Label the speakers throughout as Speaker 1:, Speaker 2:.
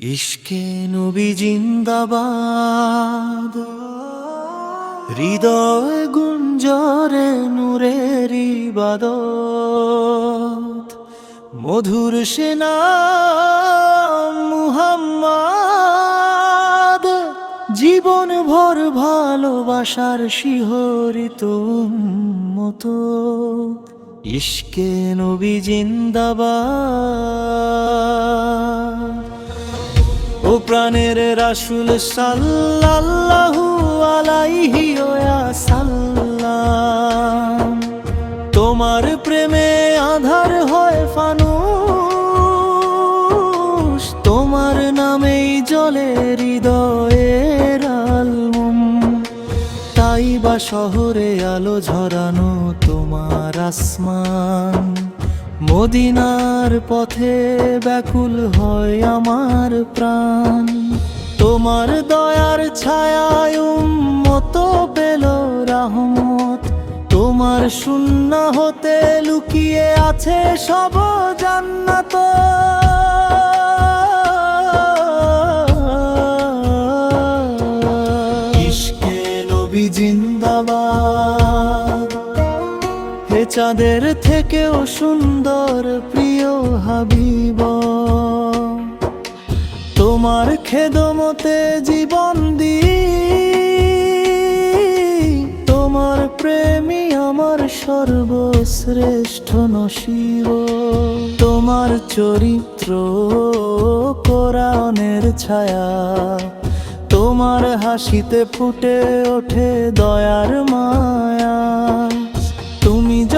Speaker 1: ইশকে নবী জিন্দাবাদ। হৃদয় গুঞ্জরে নূরের ইবাদত। মধুর সেনা মুহাম্মাদ। জীবন ভর ভালোবাসার শিহরিত মতো ইশকে নবী জিন্দাবাদ। প্রাণের রাসুল সাল্লাল্লাহু আলাইহি সাল্লাম তোমার প্রেমে আধার হয় ফানুষ, তোমার নামেই জলে হৃদয়ের আলমুম তাই বা শহরে আলো ঝরানো তোমার আসমান। মদিনার পথে ব্যাকুল হয় আমার প্রাণ। তোমার দয়ার ছায়ায় উম্মত পেল রাহমত। তোমার শূন্য হতে লুকিয়ে আছে সব জান্নাত। চাঁদের থেকেও সুন্দর প্রিয় হাবিব। তোমার খেদমতে জীবন দি তোমার প্রেমী আমার সর্বশ্রেষ্ঠ নসিব। তোমার চরিত্র কোরআনের ছায়া। তোমার হাসিতে ফুটে ওঠে দয়ার মায়া।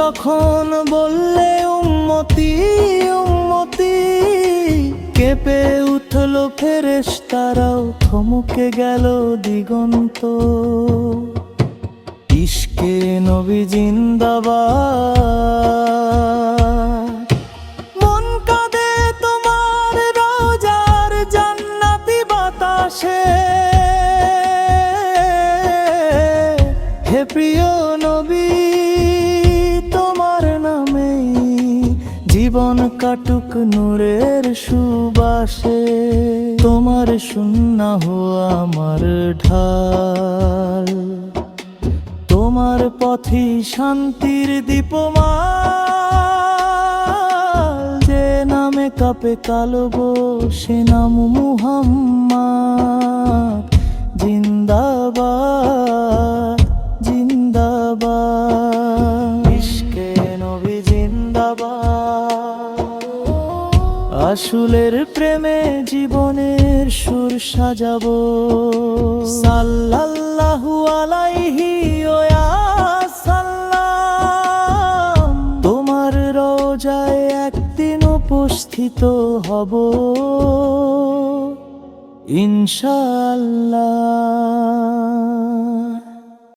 Speaker 1: যখন বললে, উম্মতি উম্মতি। কেঁপে উঠল ফেরেশ তারাও থমকে গেল দিগন্ত। ইশকে নবী জিন্দাবাদ। মন কাঁদে তোমার রোজার জান্নাতি বাতাসে। হে প্রিয় জীবন কাটুক নূরের সুবাসে, তোমার শূন্য হওয়া আমার ঢাল। তোমার পথে শান্তির দীপমা যে নামে কাপে কালবো সে নাম মুহাম্মদ। আসুলের প্রেমে জীবনের সুর সাজাবো। সাল্লাল্লাহু আলাইহি সাল্লাম তোমার রোজায় একদিন উপস্থিত হব। ইনশাআল্লাহ